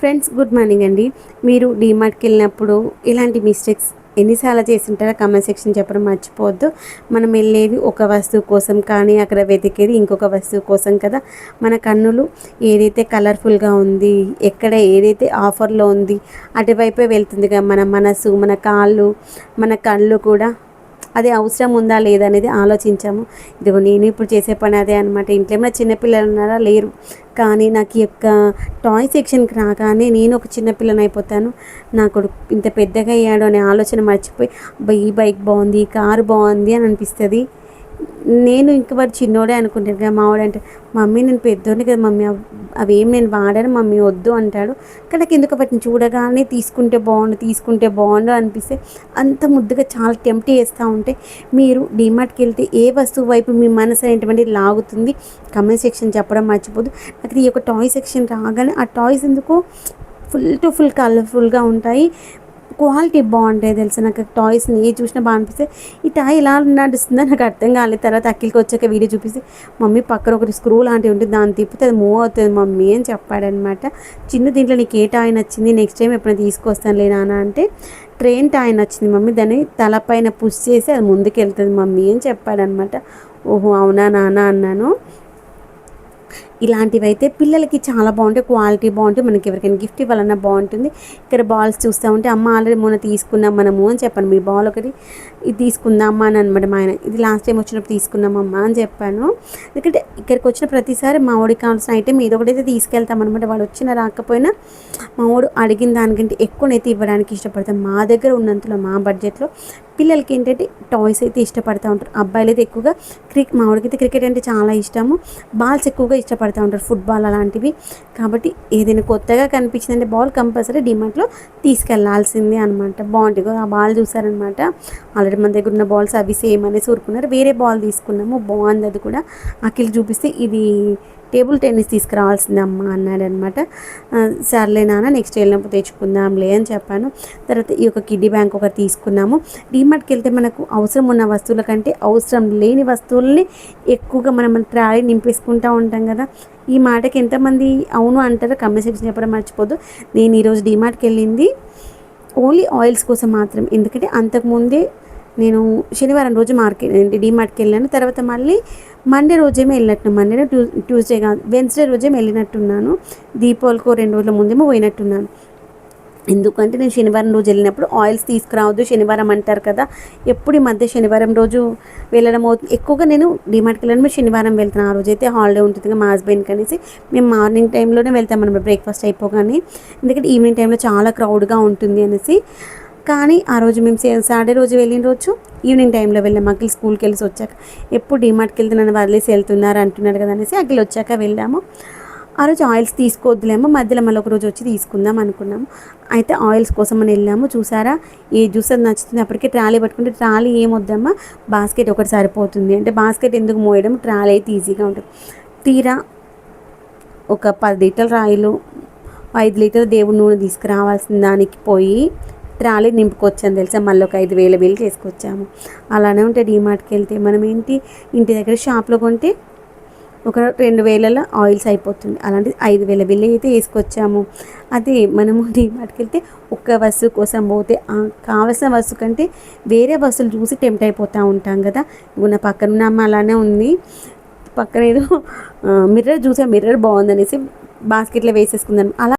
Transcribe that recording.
Friends good morning అండి. మీరు డీమార్ట్కి వెళ్ళినప్పుడు ఇలాంటి మిస్టేక్స్ ఎన్నిసార్లు చేసింటారో కామెంట్ సెక్షన్ చెప్పడం మర్చిపోవద్దు. మనం వెళ్ళేది ఒక వస్తువు కోసం కానీ అక్కడ వెతికేది ఇంకొక వస్తువు కోసం కదా. మన కన్నులు ఏదైతే కలర్ఫుల్గా ఉంది ఎక్కడ ఏదైతే ఆఫర్లో ఉంది అటువైపే వెళ్తుంది కదా మన మనసు మన కాళ్ళు మన కళ్ళు కూడా అది అవసరం ఉందా లేదా అనేది ఆలోచించాము. ఇదిగో నేను ఇప్పుడు చేసే పని అదే అనమాట ఇంట్లో ఏమైనా చిన్నపిల్లలు ఉన్నారా? లేరు. కానీ నాకు ఈ యొక్క టాయ్ సెక్షన్కి రాగానే నేను ఒక చిన్నపిల్లని అయిపోతాను. నా కొడుకు ఇంత పెద్దగా అయ్యాడు అనే ఆలోచన మర్చిపోయి ఈ బైక్ బాగుంది ఈ కారు బాగుంది అని అనిపిస్తుంది. నేను ఇంక వాడు చిన్నోడే అనుకుంటాను కదా మావాడు అంటే మమ్మీ నేను పెద్దోడిని కదా మమ్మీ అవేం నేను వాడాను మమ్మీ వద్దు అంటాడు. కానీ నాకు ఎందుకు వాటిని చూడగానే తీసుకుంటే బాగుండు తీసుకుంటే బాగుండు అనిపిస్తే అంత ముద్దుగా చాలా టెంప్ట్ చేస్తూ ఉంటే మీరు డిమార్ట్కి వెళ్తే ఏ వస్తువు వైపు మీ మనసు అనేటువంటి లాగుతుంది కమెంట్ సెక్షన్ చెప్పడం మర్చిపోదు. నాకు ఈ యొక్క టాయ్ సెక్షన్ రాగానే ఆ టాయ్స్ ఎందుకు ఫుల్ టు ఫుల్ కలర్ఫుల్గా ఉంటాయి. క్వాలిటీ బాగుంటాయి తెలుసు? నాకు టాయ్స్ని ఏ చూసినా బాగా అనిపిస్తే ఈ టాయ్ ఎలా నడుస్తుందో నాకు అర్థం కాలేదు. తర్వాత అక్కిలికి వచ్చాక వీడియో చూపిస్తే మమ్మీ పక్కన ఒకటి స్క్రూ లాంటివి ఉంటుంది దాన్ని తిప్పితే అది మూవ్ అవుతుంది మమ్మీ అని చెప్పాడనమాట. చిన్న దీంట్లో నీకు ఏ టాయ్ నచ్చింది? నెక్స్ట్ టైం ఎప్పుడైనా తీసుకొస్తాను లేనా అంటే ట్రైన్ టాయ్ నచ్చింది మమ్మీ దాన్ని తలపైన పుష్ చేసి అది ముందుకు వెళ్తుంది మమ్మీ అని చెప్పాడనమాట. ఓహో అవునా నాన్న? అన్నాను. ఇలాంటివి అయితే పిల్లలకి చాలా బాగుంటాయి క్వాలిటీ బాగుంటుంది మనకి ఎవరికైనా గిఫ్ట్ ఇవ్వాలన్నా బాగుంటుంది. ఇక్కడ బాల్స్ చూస్తూ ఉంటే అమ్మ ఆల్రెడీ మొన్న తీసుకున్నాం మనము అని చెప్పాను. మీ బాల్ ఒకటి ఇది తీసుకుందామా అని అనమాట మా ఆయన. ఇది లాస్ట్ టైం వచ్చినప్పుడు తీసుకున్నామమ్మా అని చెప్పాను. ఎందుకంటే ఇక్కడికి వచ్చిన ప్రతిసారి మా వాడికి కావాల్సిన ఐటెం ఏదో అయితే తీసుకెళ్తాం అనమాట వాడు వచ్చినా రాకపోయినా మా వాడు అడిగిన దానికంటే ఎక్కువనైతే ఇవ్వడానికి ఇష్టపడతాం. మా దగ్గర ఉన్నంతలో మా బడ్జెట్లో పిల్లలకి ఏంటంటే టాయ్స్ అయితే ఇష్టపడతా ఉంటారు. అబ్బాయిలు అయితే ఎక్కువగా క్రికెట్ మా వాడికైతే క్రికెట్ అంటే చాలా ఇష్టము. బాల్స్ ఎక్కువగా ఆడుతూ ఉంటారు ఫుట్బాల్ అలాంటివి. కాబట్టి ఏదైనా కొత్తగా కనిపించిందంటే బాల్ కంపల్సరీ డిమార్ట్లో తీసుకెళ్ళాల్సిందే అనమాట బాగుంటుంది ఆ బాల్ చూసారనమాట ఆల్రెడీ మన దగ్గర ఉన్న బాల్స్ అవి సేమ్ అనేసి ఊరుకున్నారు. వేరే బాల్ తీసుకున్నాము. బాగుంది అది కూడా. అఖిల్ చూపిస్తే ఇది టేబుల్ టెన్నిస్ తీసుకురావాల్సిందమ్మా అన్నాడనమాట. సర్లే నాన్న నెక్స్ట్ వెళ్ళినప్పుడు తెచ్చుకుందాంలే అని చెప్పాను. తర్వాత ఈ యొక్క కిడ్డీ బ్యాంక్ ఒకటి తీసుకున్నాము. డిమార్ట్కి వెళ్తే మనకు అవసరం ఉన్న వస్తువుల కంటే అవసరం లేని వస్తువుల్ని ఎక్కువగా మనం మన ట్రాలీ నింపేసుకుంటూ ఉంటాం కదా. ఈ మాటకి ఎంతమంది అవును అంటారో కమెంట్ సెక్షన్ చెప్పడం మర్చిపోదు. నేను ఈరోజు డీమార్ట్కి వెళ్ళింది. ఓన్లీ ఆయిల్స్ కోసం మాత్రం ఎందుకంటే అంతకుముందే నేను శనివారం రోజు మార్కెట్ ఏంటి డిమార్ట్కి వెళ్ళాను. తర్వాత మళ్ళీ మండే రోజేమో వెళ్ళినట్టు మండే ట్యూ ట్యూస్డే కాదు వెన్స్డే రోజేమో వెళ్ళినట్టున్నాను. దీపావళికో రెండు రోజుల ముందేమో పోయినట్టున్నాను. ఎందుకంటే నేను శనివారం రోజు వెళ్ళినప్పుడు ఆయిల్స్ తీసుకురావద్దు శనివారం అంటారు కదా. ఎప్పుడు ఈ మధ్య శనివారం రోజు వెళ్ళడం అవుతుంది ఎక్కువగా నేను డిమార్ట్కి వెళ్ళడం శనివారం వెళ్తాను ఆ రోజు అయితే హాలిడే ఉంటుంది కదా మా హస్బెండ్కి అనేసి మేము మార్నింగ్ టైంలోనే వెళ్తాం అనమాట బ్రేక్ఫాస్ట్ అయిపోగానే. ఎందుకంటే ఈవినింగ్ టైంలో చాలా క్రౌడ్గా ఉంటుంది అనేసి కానీ ఆ రోజు మేము సాటర్డే రోజు వెళ్ళిన రోజు ఈవినింగ్ టైంలో వెళ్ళాము అఖిల్ స్కూల్కి వెళ్ళి వచ్చాక ఎప్పుడు డిమార్ట్కి వెళ్తే నన్ను వదిలేసి వెళ్తున్నారు అంటున్నారు కదా అనేసి అఖిల్ వచ్చాక వెళ్ళాము. ఆ రోజు ఆయిల్స్ తీసుకోవద్దులేమో మధ్యలో మళ్ళీ ఒక రోజు వచ్చి తీసుకుందాం అనుకున్నాము. అయితే ఆయిల్స్ కోసం అని వెళ్ళాము. చూసారా? ఏ జ్యూస్ అది నచ్చుతుంది. అప్పటికే ట్రాలీ పట్టుకుంటే ట్రాలీ ఏమొద్దమ్మా బాస్కెట్ ఒకటి సరిపోతుంది. అంటే బాస్కెట్ ఎందుకు మోయడం? ట్రాలీ అయితే ఈజీగా ఉంటుంది. తీరా ఒక పది లీటర్ రాయిలు ఐదు లీటర్ల దేవుడి నూనె తీసుకురావాల్సిన దానికి పోయి ట్రాలీ నింపుకొచ్చాను తెలుసా? మళ్ళీ ఒక ఐదు వేల బిల్ చేసుకొచ్చాము. అలానే ఉంటే డీమార్ట్కి వెళ్తే మనం ఏంటి? ఇంటి దగ్గర షాప్లో కొంటే ఒక రెండు వేలలో ఆయిల్స్ అయిపోతుంది. అలాంటి ఐదు వేల బిల్లు అయితే వేసుకొచ్చాము. అదే మనము డీమార్ట్కి వెళ్తే ఒక్క వస్తువు కోసం పోతే కావలసిన వస్తువు కంటే వేరే వస్తువులు చూసి టెంప్ట్ అయిపోతూ ఉంటాం కదా. ఇప్పుడు నా పక్కన ఉన్న అమ్మ అలానే ఉంది. పక్కన ఏదో మిర్రర్ చూసా మిర్రర్ బాగుందనేసి బాస్కెట్లో వేసేసుకుందాం. అలా